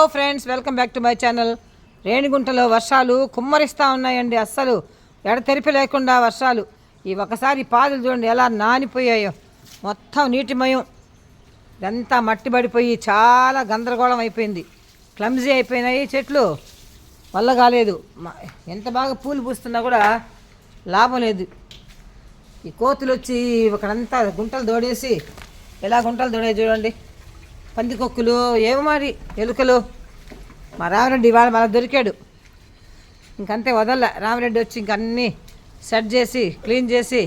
Hello friends welcome back to my channel రేణిగుంటలో వర్షాలు కుమ్మరిస్తూ ఉన్నాయండి అస్సలు. ఎడతెరిపి లేకుండా వర్షాలు. ఈ ఒకసారి పాదులు చూడండి ఎలా నానిపోయాయో. మొత్తం నీటిమయం. ఇదంతా మట్టి పడిపోయి చాలా గందరగోళం అయిపోయింది. క్లమ్జీ అయిపోయినాయి చెట్లు. వల్ల కాలేదు. ఎంత బాగా పూలు పూస్తున్నా కూడా లాభం లేదు. ఈ కోతులు వచ్చి ఇక్కడంతా గుంటలు దోడేసి ఎలా గుంటలు దోడే చూడండి. పందికొక్కులు ఏమో మరి ఎలుకలు. మా రామరెడ్డి ఇవాళ మళ్ళీ దొరికాడు. ఇంకంతే వదల రామరెడ్డి వచ్చి ఇంక అన్నీ సెట్ చేసి క్లీన్ చేసి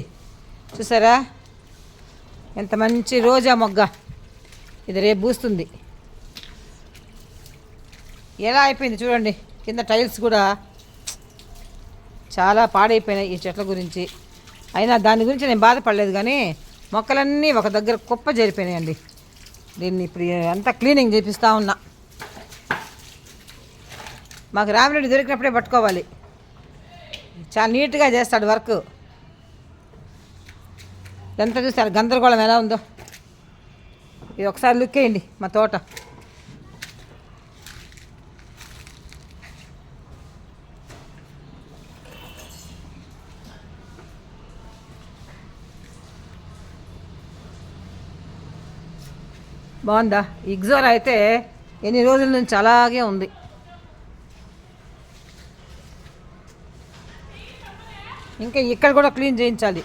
చూసారా? ఎంత మంచి రోజా మొగ్గ. ఇది రేపు పూస్తుంది. ఎలా అయిపోయింది చూడండి. కింద టైల్స్ కూడా చాలా పాడైపోయినాయి ఈ చెట్ల గురించి. అయినా దాని గురించి నేను బాధపడలేదు కానీ మొక్కలన్నీ ఒక దగ్గర కుప్ప జరిపోయినాయండి దీన్ని ఇప్పుడు అంతా క్లీనింగ్ చేపిస్తూ ఉన్నా. మాకు రామిరెడ్డి దొరికినప్పుడే పట్టుకోవాలి. చాలా నీట్గా చేస్తాడు వర్క్. ఎంత చూస్తారు గందరగోళం ఎలా ఉందో? ఇది ఒకసారి లుక్ వేయండి మా తోట. బాగుందా? ఇగ్జోర్ అయితే ఎన్ని రోజుల నుంచి అలాగే ఉంది. ఇంకా ఇక్కడ కూడా క్లీన్ చేయించాలి.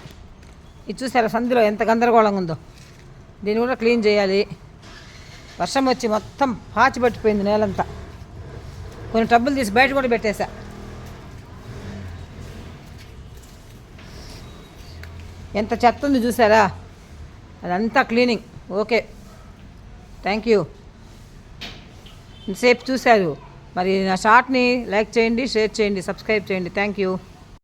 ఇది చూసారా సంధిలో ఎంత గందరగోళంగా ఉందో? దీన్ని కూడా క్లీన్ చేయాలి. వర్షం వచ్చి మొత్తం పాచి పట్టిపోయింది నేలంతా. కొన్ని టబ్బులు తీసి బయట కూడా పెట్టేశా. ఎంత చెత్త ఉంది చూసారా? అదంతా క్లీనింగ్. ఓకే. థ్యాంక్ యూ సేపు చూశారు. మరి నా షార్ట్ని లైక్ చేయండి షేర్ చేయండి సబ్స్క్రైబ్ చేయండి. Thank you